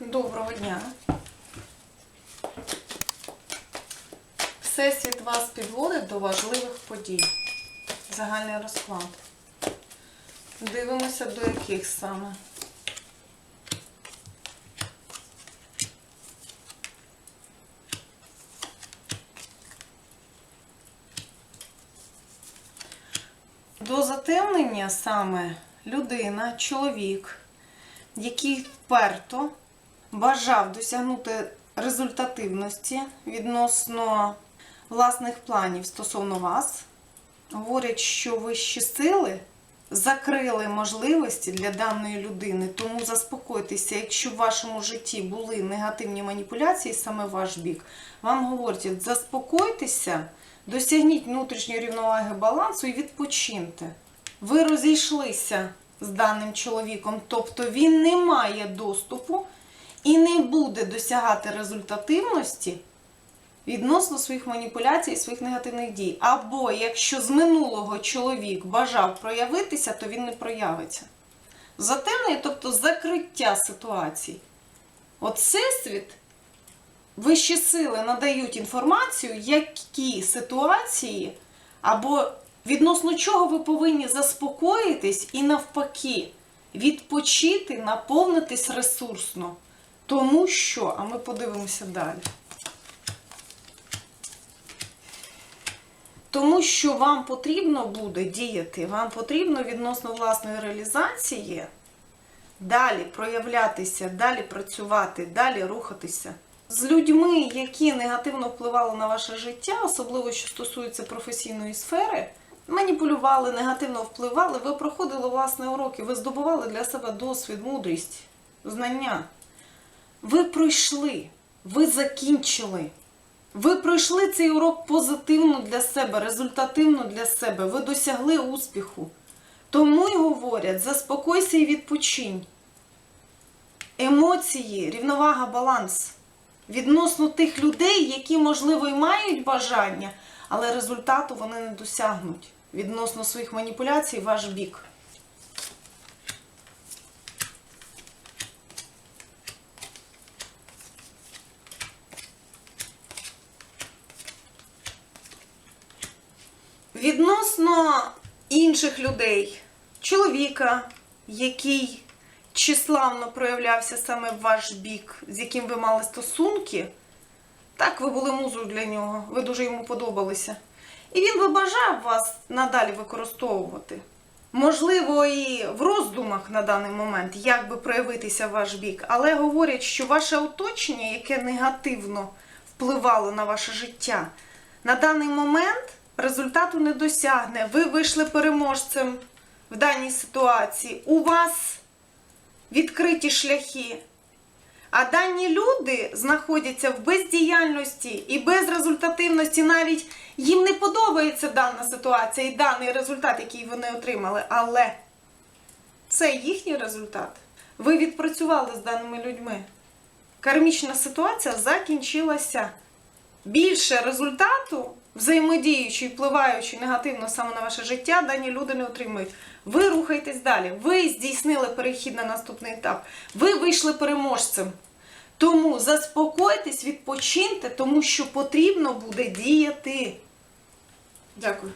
Доброго дня. Всесвіт вас підводить до важливих подій. Загальний розклад. Дивимося, до яких саме. До затемнення саме людина, чоловік, який вперто бажав досягнути результативності відносно власних планів стосовно вас, говорять, що вищі сили закрили можливості для даної людини. Тому заспокойтеся, якщо в вашому житті були негативні маніпуляції, саме ваш бік, вам говорять, заспокойтеся, досягніть внутрішньої рівноваги балансу і відпочиньте. Ви розійшлися з даним чоловіком, тобто він не має доступу і не буде досягати результативності відносно своїх маніпуляцій і своїх негативних дій. Або якщо з минулого чоловік бажав проявитися, то він не проявиться. Затемнення, тобто закриття ситуацій. От всесвіт, вищі сили надають інформацію, які ситуації або відносно чого ви повинні заспокоїтись і навпаки відпочити, наповнитись ресурсно. Тому що, а ми подивимося далі. Тому що вам потрібно буде діяти, вам потрібно відносно власної реалізації далі проявлятися, далі працювати, далі рухатися. З людьми, які негативно впливали на ваше життя, особливо що стосується професійної сфери, маніпулювали, негативно впливали, ви проходили власні уроки, ви здобували для себе досвід, мудрість, знання. Ви пройшли, ви закінчили. Ви пройшли цей урок позитивно для себе, результативно для себе. Ви досягли успіху. Тому й говорять, заспокойся і відпочинь. Емоції, рівновага, баланс. Відносно тих людей, які, можливо, і мають бажання, але результату вони не досягнуть. Відносно своїх маніпуляцій, ваш бік. Відносно інших людей, чоловіка, який числавно проявлявся саме в ваш бік, з яким ви мали стосунки, так, ви були музою для нього, ви дуже йому подобалися. І він би бажав вас надалі використовувати. Можливо, і в роздумах на даний момент, як би проявитися в ваш бік, але говорять, що ваше оточення, яке негативно впливало на ваше життя, на даний момент результату не досягне. Ви вийшли переможцем в даній ситуації. У вас відкриті шляхи. А дані люди знаходяться в бездіяльності і безрезультативності. Навіть їм не подобається дана ситуація і даний результат, який вони отримали. Але це їхній результат. Ви відпрацювали з даними людьми. Кармічна ситуація закінчилася. Більше результату, взаємодіючи і впливаючи негативно саме на ваше життя, дані люди не отримують. Ви рухаєтесь далі. Ви здійснили перехід на наступний етап. Ви вийшли переможцем. Тому заспокойтесь, відпочиньте, тому що потрібно буде діяти. Дякую.